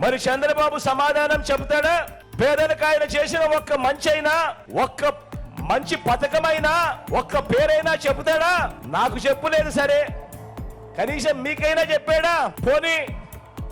మరి చంద్రబాబు సమాధానం చెబుతాడా? పేదలకు ఆయన చేసిన ఒక్క మంచైనా ఒక్క మంచి పథకమైనా ఒక్క పేరైనా చెబుతాడా? నాకు చెప్పులేదు సరే. కనీసం మీకైనా చెప్పాడా? పోనీ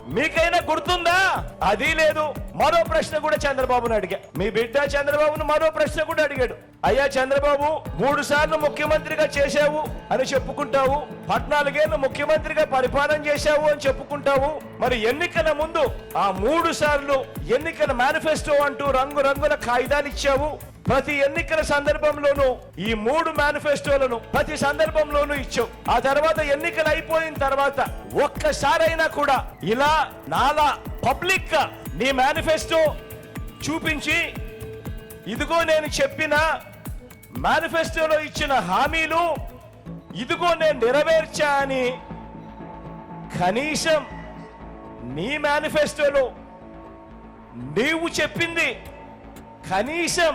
మీకైనా గుర్తుందా? అది లేదు. మరో ప్రశ్న కూడా చంద్రబాబును అడిగా. మీ బిడ్డ చంద్రబాబును మరో ప్రశ్న కూడా అడిగాడు. అయ్యా చంద్రబాబు మూడు సార్లు ముఖ్యమంత్రిగా చేశావు అని చెప్పుకుంటావు. పద్నాలుగేళ్ళు ముఖ్యమంత్రిగా పరిపాలన చేశావు అని చెప్పుకుంటావు. మరి ఎన్నికల ముందు ఆ మూడు సార్లు ఎన్నికల మేనిఫెస్టో అంటూ రంగు రంగుల కాగితాలు ఇచ్చావు. ప్రతి ఎన్నికల సందర్భంలోనూ ఈ మూడు మేనిఫెస్టోలను ప్రతి సందర్భంలోనూ ఇచ్చావు. ఆ తర్వాత ఎన్నికలు అయిపోయిన తర్వాత ఒక్కసారైనా కూడా ఇలా నాలా పబ్లిక్గా నీ మేనిఫెస్టో చూపించి ఇదిగో నేను చెప్పిన మేనిఫెస్టోలో ఇచ్చిన హామీలు ఇదిగో నేను నెరవేర్చా అని కనీసం నీ మేనిఫెస్టోలో నీవు చెప్పింది కనీసం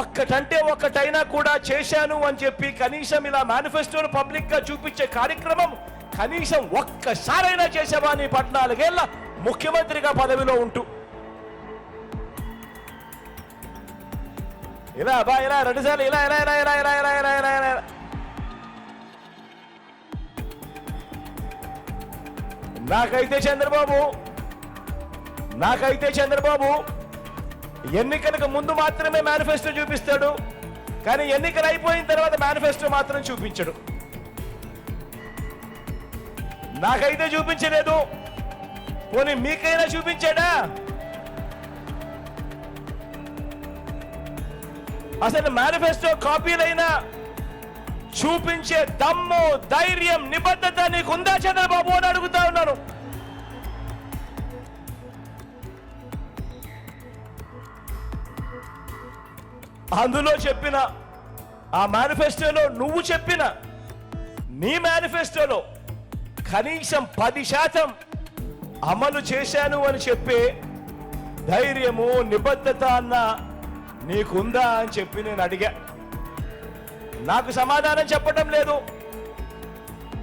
ఒక్కటంటే ఒక్కటైనా కూడా చేశాను అని చెప్పి కనీసం ఇలా మేనిఫెస్టోను పబ్లిక్గా చూపించే కార్యక్రమం కనీసం ఒక్కసారైనా చేసేవా నీ పద్నాలుగేళ్ళ ముఖ్యమంత్రిగా పదవిలో ఉంటూ. ఇలా బా ఇలా రెండుసార్లు ఇలా ఇలా ఇలా ఇలా ఇలా ఇలా ఇలా ఇలా ఇలా. నాకైతే చంద్రబాబు నాకైతే చంద్రబాబు ఎన్నికలకు ముందు మాత్రమే మేనిఫెస్టో చూపిస్తాడు కానీ ఎన్నికలు అయిపోయిన తర్వాత మేనిఫెస్టో మాత్రం చూపించడు. నాకైతే చూపించలేదు. పోనీ మీకైనా చూపించాడా? అసలు మేనిఫెస్టో కాపీలైనా చూపించే దమ్ము ధైర్యం నిబద్ధత నీకుందా చంద్రబాబు అని అడుగుతా ఉన్నాను. అందులో చెప్పిన ఆ మేనిఫెస్టోలో నువ్వు చెప్పిన నీ మేనిఫెస్టోలో కనీసం పది శాతం అమలు చేశాను అని చెప్పే ధైర్యము నిబద్ధత అన్న నీకుందా అని చెప్పి నేను అడిగా. నాకు సమాధానం చెప్పటం లేదు.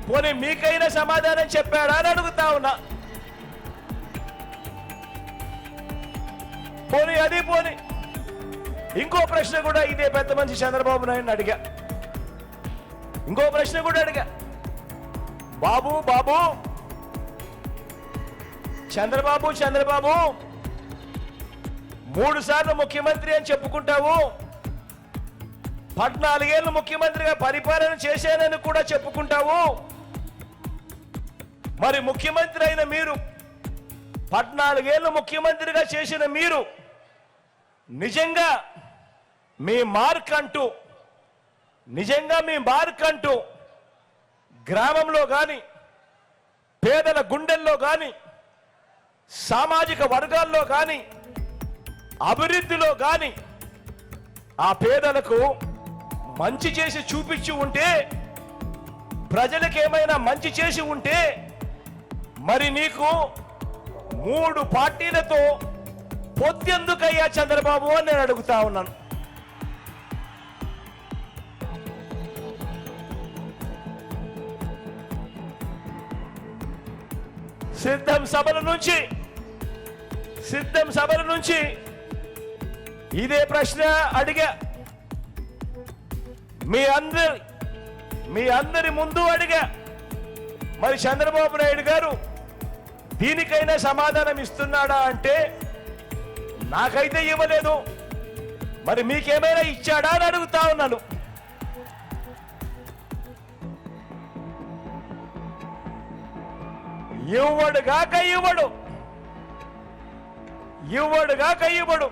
పోనీ మీకైనా సమాధానం చెప్పాడా అని అడుగుతా ఉన్నా. పోనీ అది పోనీ. ఇంకో ప్రశ్న కూడా ఇదే పెద్ద మంచి చంద్రబాబు నాయుడు అడిగా. ఇంకో ప్రశ్న కూడా అడిగా. బాబు బాబు. చంద్రబాబు చంద్రబాబు. మూడు సార్లు ముఖ్యమంత్రి అని చెప్పుకుంటావు. పద్నాలుగేళ్ళు ముఖ్యమంత్రిగా పరిపాలన చేశానని కూడా చెప్పుకుంటావు. మరి ముఖ్యమంత్రి అయిన మీరు పద్నాలుగేళ్ళు ముఖ్యమంత్రిగా చేసిన మీరు నిజంగా మీ మార్క్ అంటూ నిజంగా మీ మార్క్ అంటూ గ్రామంలో కానీ పేదల గుండెల్లో కానీ సామాజిక వర్గాల్లో కానీ అభివృద్ధిలో కానీ ఆ పేదలకు మంచి చేసి చూపించి ఉంటే ప్రజలకు ఏమైనా మంచి చేసి ఉంటే మరి నీకు మూడు పార్టీలతో పొత్తెందుకయ్యా చంద్రబాబు అని నేను అడుగుతా ఉన్నాను. సిద్ధం సభల నుంచి సిద్ధం సభల నుంచి ఇదే ప్రశ్న అడిగా. మీ అందరి మీ అందరి ముందు అడిగా. మరి చంద్రబాబు నాయుడు గారు దీనికైనా సమాధానం ఇస్తున్నాడా అంటే నాకైతే ఇవ్వలేదు. మరి మీకేమైనా ఇచ్చాడా అని అడుగుతా ఉన్నాను. ఇవ్వడు గాక ఇవ్వడు. ఇవ్వడు గాక ఇవ్వడు.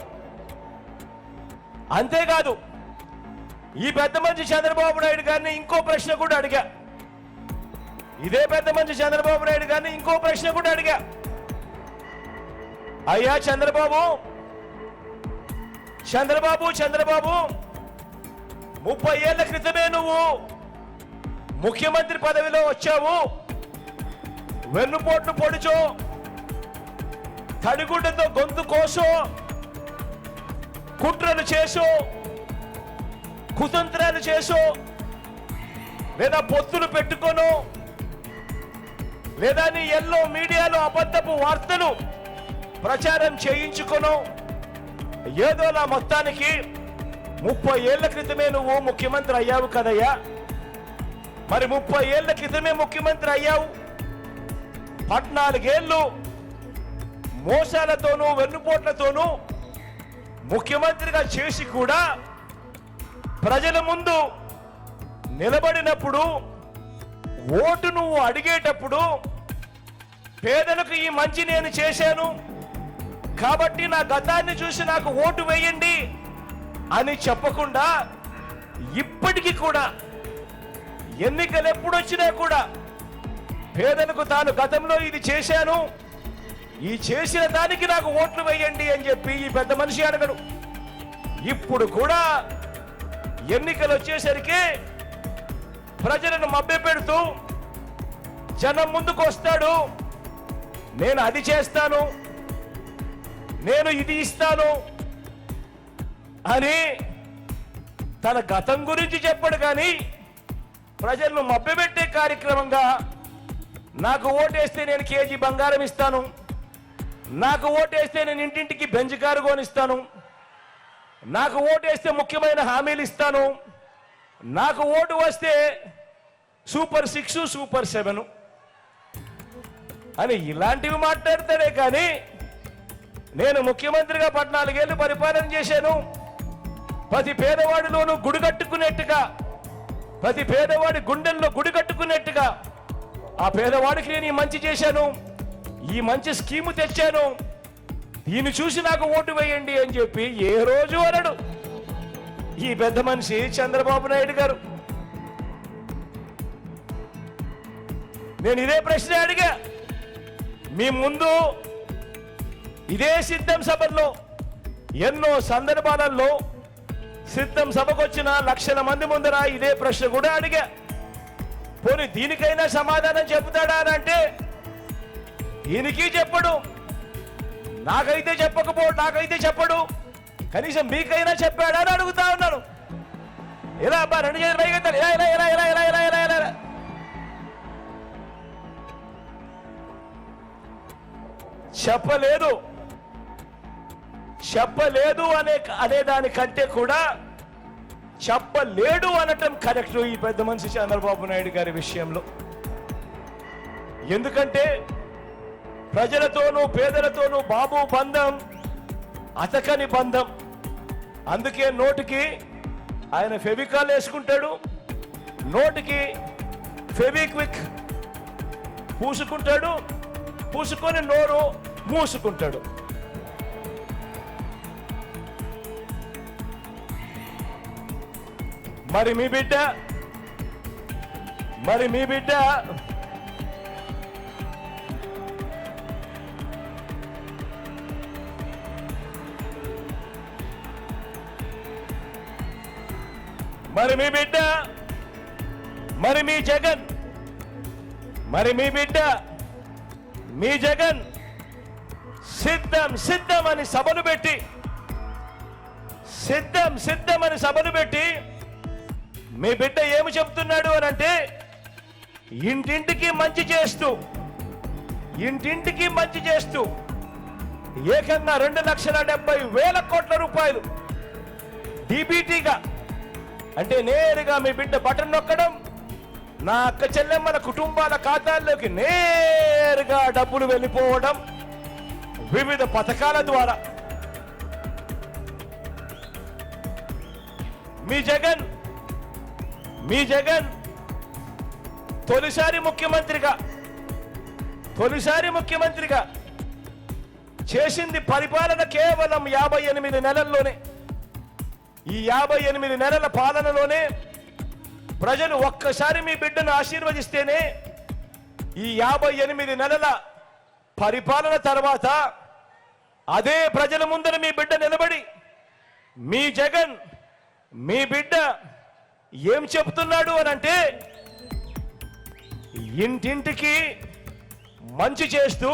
అంతేకాదు ఈ పెద్ద మంచి చంద్రబాబు నాయుడు గారిని ఇంకో ప్రశ్న కూడా అడిగా. ఇదే పెద్ద మంచి చంద్రబాబు నాయుడు గారిని ఇంకో ప్రశ్న కూడా అడిగా. అయ్యా చంద్రబాబు చంద్రబాబు చంద్రబాబు ముప్పై ఏళ్ళ క్రితమే నువ్వు ముఖ్యమంత్రి పదవిలో వచ్చావు. వెన్నుపోట్లు పొడిచో తడిగుడ్డతో గొంతు కోసో కుట్రలు చేసో కుతంత్రాలు చేసో లేదా పొత్తులు పెట్టుకోను లేదా నీ ఎల్లో మీడియాలో అబద్ధపు వార్తలు ప్రచారం చేయించుకును ఏదో నా మొత్తానికి ముప్పై ఏళ్ళ క్రితమే నువ్వు ముఖ్యమంత్రి అయ్యావు కదయ్యా. మరి ముప్పై ఏళ్ళ క్రితమే ముఖ్యమంత్రి అయ్యావు. పద్నాలుగేళ్ళు మోసాలతోనూ వెన్నుపోట్లతోనూ ముఖ్యమంత్రిగా చేసి కూడా ప్రజల ముందు నిలబడినప్పుడు ఓటు నువ్వు అడిగేటప్పుడు పేదలకు ఈ మంచి నేను చేశాను. కాబట్టి నా గతాన్ని చూసి నాకు ఓటు వేయండి అని చెప్పకుండా ఇప్పటికీ కూడా ఎన్నికలు ఎప్పుడు వచ్చినా కూడా పేదలకు తాను గతంలో ఇది చేశాను. ఈ చేసిన దానికి నాకు ఓట్లు వేయండి అని చెప్పి ఈ పెద్ద మనిషి అడగడు. ఇప్పుడు కూడా ఎన్నికలు వచ్చేసరికి ప్రజలను మభ్యపెడుతూ జనం ముందుకు వస్తాడు. నేను అది చేస్తాను. నేను ఇది ఇస్తాను అని తన గతం గురించి చెప్పడు కానీ ప్రజలను మభ్యపెట్టే కార్యక్రమంగా నాకు ఓటేస్తే నేను కేజీ బంగారం ఇస్తాను. నాకు ఓటేస్తే నేను ఇంటింటికి బెంజ్ కారు కొనిస్తాను. నాకు ఓటేస్తే ముఖ్యమైన హామీలు ఇస్తాను. నాకు ఓటు వస్తే సూపర్ సిక్స్ సూపర్ సెవెన్ అని ఇలాంటివి మాట్లాడతాడే కానీ నేను ముఖ్యమంత్రిగా పద్నాలుగేళ్ళు పరిపాలన చేశాను. ప్రతి పేదవాడిలోనూ గుడి కట్టుకునేట్టుగా ప్రతి పేదవాడి గుండెల్లో గుడి కట్టుకునేట్టుగా ఆ పేదవాడికి నేను ఈ మంచి చేశాను. ఈ మంచి స్కీము తెచ్చాను. దీన్ని చూసి నాకు ఓటు వేయండి అని చెప్పి ఏ రోజు అనడు. ఈ పెద్ద మనిషి చంద్రబాబు నాయుడు గారు. నేను ఇదే ప్రశ్న అడిగా. మీ ముందు ఇదే సిద్ధం సభల్లో ఎన్నో సందర్భాలలో సిద్ధం సభకొచ్చిన లక్షల మంది ముందర ఇదే ప్రశ్న కూడా అడిగా. పోనీ దీనికైనా సమాధానం చెబుతాడా అని అంటే దీనికి చెప్పడు. నాకైతే చెప్పకపో నాకైతే చెప్పడు. కనీసం మీకైనా చెప్పాడా అని అడుగుతా ఉన్నాను. ఎలా అబ్బా రెండు చేతులు పైకెత్తాలి ఎలా ఎలా ఎలా ఎలా ఎలా ఎలా ఎలా. చెప్పలేదు. చెప్పలేదు అనే అనే దానికంటే కూడా చెప్పలేడు అనటం కరెక్ట్ ఈ పెద్ద మనిషి చంద్రబాబు నాయుడు గారి విషయంలో. ఎందుకంటే ప్రజలతోనూ పేదలతోనూ బాబు బంధం అతకని బంధం. అందుకే నోటికి ఆయన ఫెవికాల్ వేసుకుంటాడు నోటికి ఫెవిక్విక్ పూసుకుంటాడు పూసుకొని నోరు మూసుకుంటాడు. మరి మీ బిడ్డ? మరి మీ బిడ్డ? మరి మీ బిడ్డ? మరి మీ జగన్? మరి మీ బిడ్డ? మీ జగన్? సిద్ధం సిద్ధం అని సభను పెట్టి సిద్ధం సిద్ధం అని సభను పెట్టి మీ బిడ్డ ఏమి చెప్తున్నాడు అని అంటే ఇంటింటికి మంచి చేస్తూ ఇంటింటికి మంచి చేస్తూ ఏకంగా రెండు లక్షల డెబ్బై వేల కోట్ల రూపాయలు డిబిటీగా అంటే నేరుగా మీ బిడ్డ బటన్ నొక్కడం నా అక్క చెల్లెమ్మల కుటుంబాల ఖాతాల్లోకి నేరుగా డబ్బులు వెళ్ళిపోవడం వివిధ పథకాల ద్వారా. మీ జగన్ మీ జగన్ తొలిసారి ముఖ్యమంత్రిగా తొలిసారి ముఖ్యమంత్రిగా చేసింది పరిపాలన కేవలం యాభై ఎనిమిది నెలల్లోనే. ఈ యాభై ఎనిమిది నెలల పాలనలోనే ప్రజలు ఒక్కసారి మీ బిడ్డను ఆశీర్వదిస్తేనే ఈ యాభై ఎనిమిది నెలల పరిపాలన తర్వాత అదే ప్రజల ముందర మీ బిడ్డ నిలబడి మీ జగన్ మీ బిడ్డ ఏం చెప్తున్నాడు అని అంటే ఇంటింటికి మంచి చేస్తూ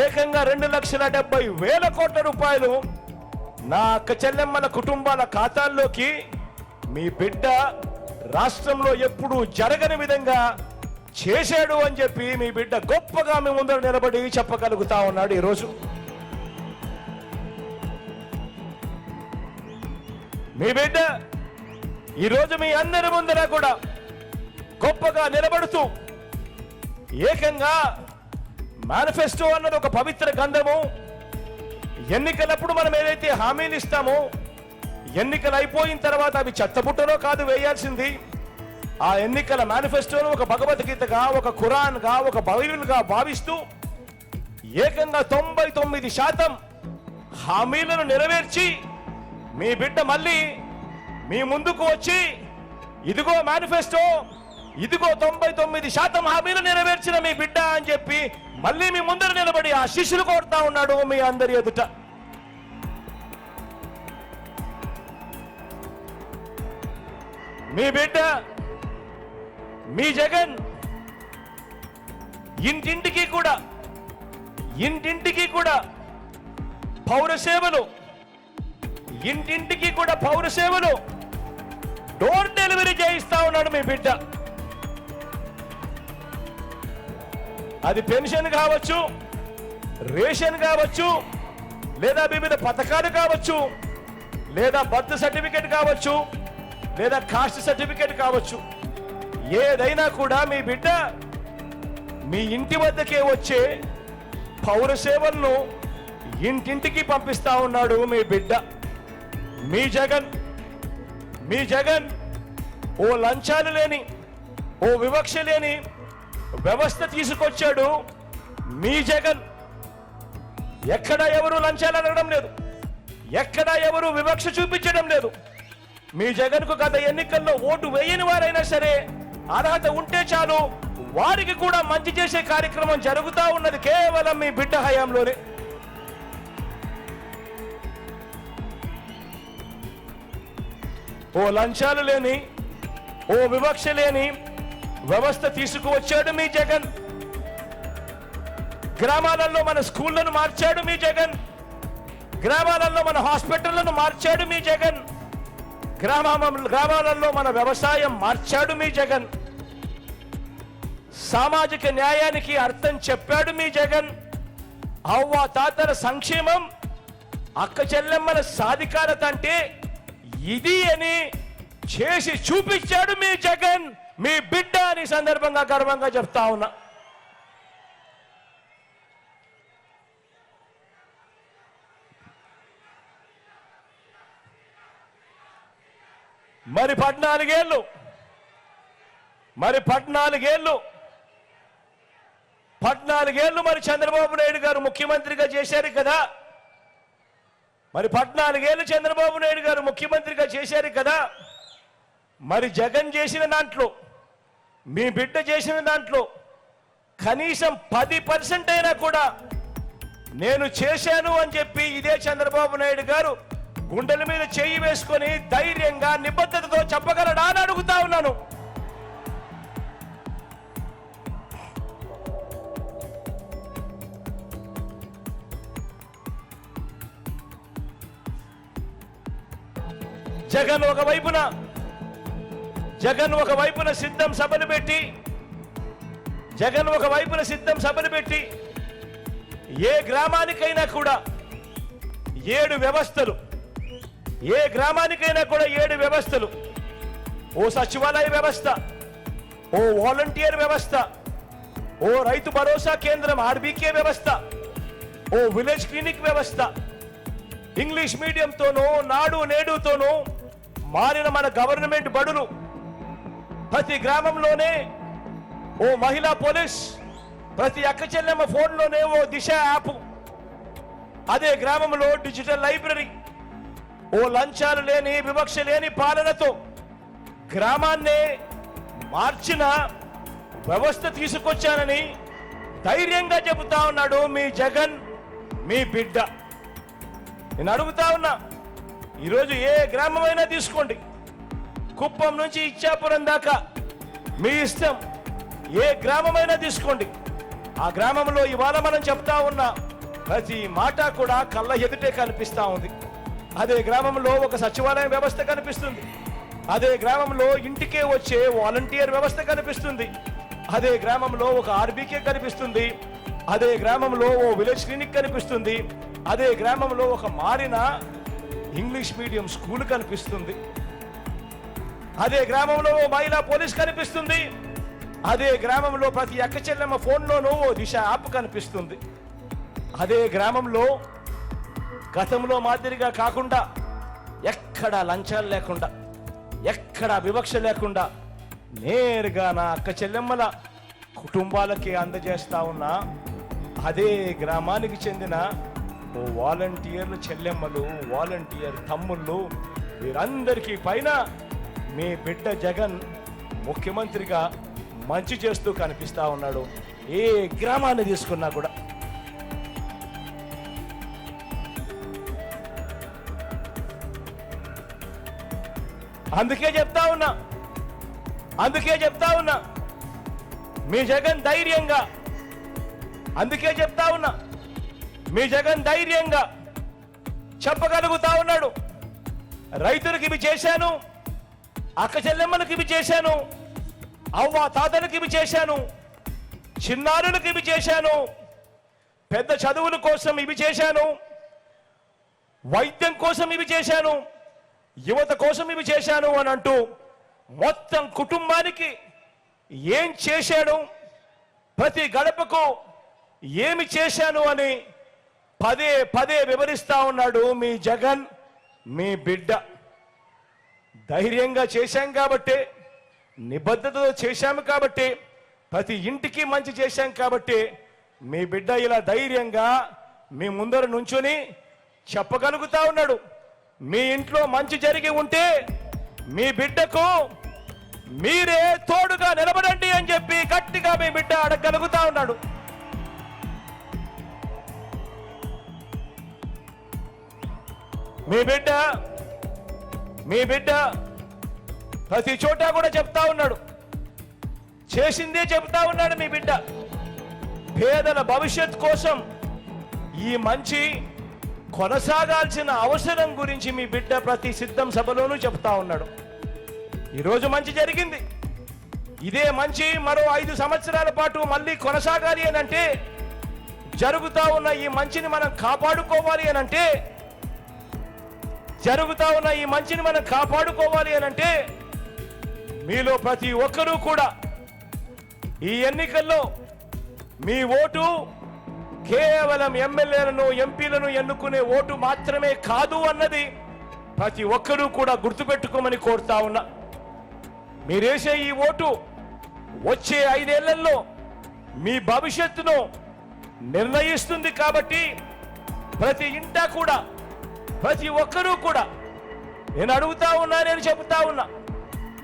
ఏకంగా రెండు లక్షల డెబ్బై వేల కోట్ల రూపాయలు నా అక్క చెల్లెమ్మల కుటుంబాల ఖాతాల్లోకి మీ బిడ్డ రాష్ట్రంలో ఎప్పుడూ జరగని విధంగా చేశాడు అని చెప్పి మీ బిడ్డ గొప్పగా మీ ముందర నిలబడి చెప్పగలుగుతా ఉన్నాడు ఈరోజు. మీ బిడ్డ ఈరోజు మీ అందరి ముందర కూడా గొప్పగా నిలబడుతూ ఏకంగా మేనిఫెస్టో అన్నది ఒక పవిత్ర గంధము. ఎన్నికలప్పుడు మనం ఏదైతే హామీలు ఇస్తామో ఎన్నికలు అయిపోయిన తర్వాత అవి చెత్తబుట్టలో కాదు వేయాల్సింది. ఆ ఎన్నికల మేనిఫెస్టోను ఒక భగవద్గీతగా ఒక ఖురాన్గా ఒక బైబిల్గా భావిస్తూ ఏకంగా తొంభై తొమ్మిది శాతం హామీలను నెరవేర్చి మీ బిడ్డ మళ్ళీ మీ ముందుకు వచ్చి ఇదిగో మేనిఫెస్టో ఇదిగో తొంభై తొమ్మిది శాతం హామీలు నెరవేర్చిన మీ బిడ్డ అని చెప్పి మళ్ళీ మీ ముందర నిలబడి ఆ శిష్యులు కోరుతా ఉన్నాడు మీ అందరి ఎదుట. మీ బిడ్డ మీ జగన్ ఇంటింటికి కూడా ఇంటింటికి కూడా పౌర సేవలు ఇంటింటికి కూడా పౌర సేవలు డోర్ డెలివరీ చేయిస్తా ఉన్నాడు మీ బిడ్డ. అది పెన్షన్ కావచ్చు రేషన్ కావచ్చు లేదా వివిధ పథకాలు కావచ్చు లేదా బర్త్ సర్టిఫికేట్ కావచ్చు లేదా కాస్ట్ సర్టిఫికేట్ కావచ్చు. ఏదైనా కూడా మీ బిడ్డ మీ ఇంటి వద్దకే వచ్చే పౌర సేవలను ఇంటింటికి పంపిస్తా ఉన్నాడు మీ బిడ్డ. మీ జగన్ మీ జగన్ ఓ లంచాలు లేని ఓ వివక్ష లేని వ్యవస్థ తీసుకొచ్చాడు. మీ జగన్ ఎక్కడ ఎవరు లంచాలు అడగడం లేదు. ఎక్కడ ఎవరు వివక్ష చూపించడం లేదు. మీ జగన్కు గత ఎన్నికల్లో ఓటు వేయని వారైనా సరే అర్హత ఉంటే చాలు వారికి కూడా మంచి చేసే కార్యక్రమం జరుగుతూ ఉన్నది కేవలం మీ బిడ్డ హయాంలోనే. ఓ లంచాలు లేని ఓ వివక్ష లేని వ్యవస్థ తీసుకువచ్చాడు మీ జగన్. గ్రామాలలో మన స్కూళ్ళను మార్చాడు మీ జగన్. గ్రామాలలో మన హాస్పిటళ్ళను మార్చాడు మీ జగన్. గ్రామ గ్రామాలలో మన వ్యవసాయం మార్చాడు మీ జగన్. సామాజిక న్యాయానికి అర్థం చెప్పాడు మీ జగన్. అవ్వ తాతల సంక్షేమం అక్క చెల్లెమ్మల సాధికారత అంటే ఇది అని చేసి చూపించాడు మీ జగన్ మీ బిడ్డ అని సందర్భంగా గర్వంగా చెప్తా ఉన్నా. మరి పద్నాలుగేళ్ళు మరి పద్నాలుగేళ్ళు పద్నాలుగేళ్ళు మరి చంద్రబాబు నాయుడు గారు ముఖ్యమంత్రిగా చేశారు కదా? మరి పద్నాలుగేళ్ళు చంద్రబాబు నాయుడు గారు ముఖ్యమంత్రిగా చేశారు కదా. మరి జగన్ చేసిన దాంట్లో మీ బిడ్డ చేసిన దాంట్లో కనీసం పది పర్సెంట్ అయినా కూడా నేను చేశాను అని చెప్పి ఇదే చంద్రబాబు నాయుడు గారు గుండెల మీద చేయి వేసుకొని ధైర్యంగా నిబద్ధతతో చెప్పగలడా అని అడుగుతా ఉన్నాను. జగన్ ఒక వైపున జగన్ ఒక వైపున సిద్ధం సభను పెట్టి జగన్ ఒక వైపున సిద్ధం సభను పెట్టి ఏ గ్రామానికైనా కూడా ఏడు వ్యవస్థలు ఏ గ్రామానికైనా కూడా ఏడు వ్యవస్థలు ఓ సచివాలయ వ్యవస్థ ఓ వాలంటీర్ వ్యవస్థ ఓ రైతు భరోసా కేంద్రం ఆర్బీకే వ్యవస్థ ఓ విలేజ్ క్లినిక్ వ్యవస్థ ఇంగ్లీష్ మీడియంతోనూ నాడు నేడుతోనూ మారిన మన గవర్నమెంట్ బడులు. ప్రతి గ్రామంలోనే ఓ మహిళా పోలీస్ ప్రతి అక్క చెల్లెమ్మ ఫోన్లోనే ఓ దిశ యాప్. అదే గ్రామంలో డిజిటల్ లైబ్రరీ. ఓ లంచాలు లేని వివక్ష లేని పాలనతో గ్రామాన్నే మార్చిన వ్యవస్థ తీసుకొచ్చానని ధైర్యంగా చెబుతా ఉన్నాడు మీ జగన్ మీ బిడ్డ. నేను అడుగుతా ఉన్నా ఈరోజు ఏ గ్రామమైనా తీసుకోండి. కుప్పం నుంచి ఇచ్చాపురం దాకా మీ ఇష్టం ఏ గ్రామమైనా తీసుకోండి. ఆ గ్రామంలో ఇవాళ మనం చెప్తా ఉన్న ప్రతి మాట కూడా కళ్ళ ఎదుటే కనిపిస్తూ ఉంది. అదే గ్రామంలో ఒక సచివాలయం వ్యవస్థ కనిపిస్తుంది. అదే గ్రామంలో ఇంటికే వచ్చే వాలంటీర్ వ్యవస్థ కనిపిస్తుంది. అదే గ్రామంలో ఒక ఆర్బీకే కనిపిస్తుంది. అదే గ్రామంలో ఓ విలేజ్ క్లినిక్ కనిపిస్తుంది. అదే గ్రామంలో ఒక మారిన ఇంగ్లీష్ మీడియం స్కూల్ కనిపిస్తుంది. అదే గ్రామంలో ఓ మహిళా పోలీస్ కనిపిస్తుంది. అదే గ్రామంలో ప్రతి అక్క చెల్లెమ్మ ఫోన్లోనూ ఓ దిశ యాప్ కనిపిస్తుంది. అదే గ్రామంలో గతంలో మాదిరిగా కాకుండా ఎక్కడ లంచాలు లేకుండా ఎక్కడ వివక్ష లేకుండా నేరుగా నా అక్క చెల్లెమ్మల కుటుంబాలకి అందజేస్తా ఉన్నా అదే గ్రామానికి చెందిన వాలంటీర్లు చెల్లెమ్మలు వాలంటీర్ తమ్ముళ్ళు వీరందరికీ పైన మీ బిడ్డ జగన్ ముఖ్యమంత్రిగా మంచి చేస్తూ కనిపిస్తా ఉన్నాడు. ఏ గ్రామాన్ని తీసుకున్నా కూడా. అందుకే చెప్తా ఉన్నా. అందుకే చెప్తా ఉన్నా. మీ జగన్ ధైర్యంగా. అందుకే చెప్తా ఉన్నా. మీ జగన్ ధైర్యంగా చెప్పగలుగుతా ఉన్నాడు. రైతులకు ఇవి చేశాను అక్క చెల్లెమ్మలకు ఇవి చేశాను అవ్వ తాతలకు ఇవి చేశాను చిన్నారులకు ఇవి చేశాను పెద్ద చదువుల కోసం ఇవి చేశాను వైద్యం కోసం ఇవి చేశాను యువత కోసం ఇవి చేశాను అని అంటూ మొత్తం కుటుంబానికి ఏం చేశాడు ప్రతి గడపకు ఏమి చేశాను అని పదే పదే వివరిస్తా ఉన్నాడు మీ జగన్ మీ బిడ్డ. ధైర్యంగా చేశాం కాబట్టి నిబద్ధతతో చేశాము కాబట్టి ప్రతి ఇంటికి మంచి చేశాం కాబట్టి మీ బిడ్డ ఇలా ధైర్యంగా మీ ముందర నుంచుని చెప్పగలుగుతా ఉన్నాడు. మీ ఇంట్లో మంచి జరిగి ఉంటే మీ బిడ్డకు మీరే తోడుగా నిలబడండి అని చెప్పి గట్టిగా మీ బిడ్డ అడగలుగుతా ఉన్నాడు. మీ బిడ్డ మీ బిడ్డ ప్రతి చోట కూడా చెప్తా ఉన్నాడు. చేసిందే చెప్తా ఉన్నాడు మీ బిడ్డ. పేదల భవిష్యత్ కోసం ఈ మంచి కొనసాగాల్సిన అవసరం గురించి మీ బిడ్డ ప్రతి సిద్ధం సభలోనూ చెప్తా ఉన్నాడు. ఈరోజు మంచి జరిగింది. ఇదే మంచి మరో ఐదు సంవత్సరాల పాటు మళ్ళీ కొనసాగాలి అని అంటే జరుగుతూ ఉన్న ఈ మంచిని మనం కాపాడుకోవాలి అని అంటే జరుగుతా ఉన్న ఈ మంచిని మనం కాపాడుకోవాలి అని అంటే మీలో ప్రతి ఒక్కరూ కూడా ఈ ఎన్నికల్లో మీ ఓటు కేవలం ఎమ్మెల్యేలను ఎంపీలను ఎన్నుకునే ఓటు మాత్రమే కాదు అన్నది ప్రతి ఒక్కరూ కూడా గుర్తుపెట్టుకోమని కోరుతా ఉన్నా. మీరేసే ఈ ఓటు వచ్చే ఐదేళ్ళలో మీ భవిష్యత్తును నిర్ణయిస్తుంది కాబట్టి ప్రతి ఇంట కూడా ప్రతి ఒక్కరూ కూడా నేను అడుగుతా ఉన్నా నేను చెబుతా ఉన్నా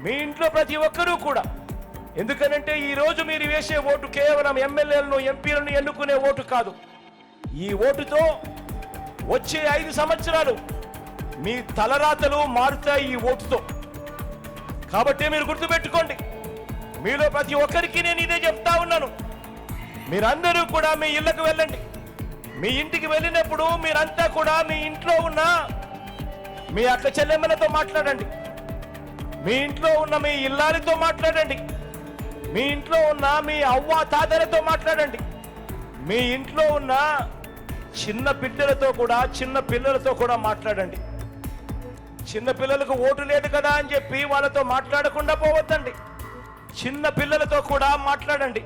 మీ ఇంట్లో ప్రతి ఒక్కరూ కూడా. ఎందుకనంటే ఈ రోజు మీరు వేసే ఓటు కేవలం ఎమ్మెల్యేలను ఎంపీలను ఎన్నుకునే ఓటు కాదు. ఈ ఓటుతో వచ్చే ఐదు సంవత్సరాలు మీ తలరాతలు మారుతాయి ఈ ఓటుతో. కాబట్టి మీరు గుర్తుపెట్టుకోండి మీలో ప్రతి ఒక్కరికి నేను ఇదే చెప్తా ఉన్నాను. మీరందరూ కూడా మీ ఇళ్ళకు వెళ్ళండి. మీ ఇంటికి వెళ్ళినప్పుడు మీరంతా కూడా మీ ఇంట్లో ఉన్న మీ అక్క చెల్లెమ్మలతో మాట్లాడండి. మీ ఇంట్లో ఉన్న మీ ఇల్లారితో మాట్లాడండి. మీ ఇంట్లో ఉన్న మీ అవ్వ తాతలతో మాట్లాడండి. మీ ఇంట్లో ఉన్న చిన్న బిడ్డలతో కూడా చిన్న పిల్లలతో కూడా మాట్లాడండి. చిన్న పిల్లలకు ఓటు లేదు కదా అని చెప్పి వాళ్ళతో మాట్లాడకుండా పోవద్దండి. చిన్న పిల్లలతో కూడా మాట్లాడండి.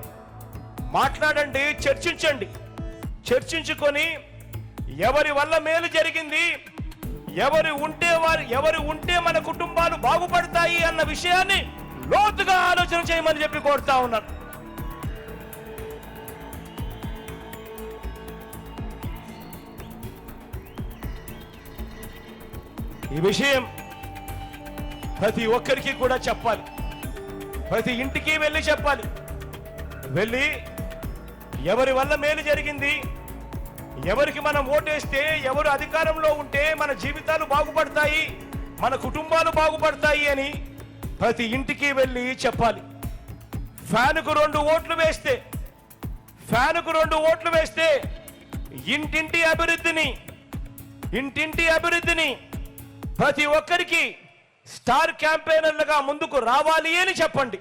మాట్లాడండి చర్చించండి. చర్చించుకొని ఎవరి వల్ల మేలు జరిగింది ఎవరు ఉంటే వారు ఎవరు ఉంటే మన కుటుంబాలు బాగుపడతాయి అన్న విషయాన్ని లోతుగా ఆలోచన చేయమని చెప్పి కోరుతా ఉన్నాను. ఈ విషయం ప్రతి ఒక్కరికి కూడా చెప్పాలి. ప్రతి ఇంటికి వెళ్ళి చెప్పాలి. వెళ్ళి ఎవరి వల్ల మేలు జరిగింది? ఎవరికి మనం ఓటేస్తే ఎవరు అధికారంలో ఉంటే మన జీవితాలు బాగుపడతాయి మన కుటుంబాలు బాగుపడతాయి అని ప్రతి ఇంటికి వెళ్ళి చెప్పాలి. ఫ్యాన్కు రెండు ఓట్లు వేస్తే ఫ్యాన్కు రెండు ఓట్లు వేస్తే ఇంటింటి అభివృద్ధిని ఇంటింటి అభివృద్ధిని ప్రతి ఒక్కరికి స్టార్ క్యాంపెయినర్లుగా ముందుకు రావాలి అని చెప్పండి.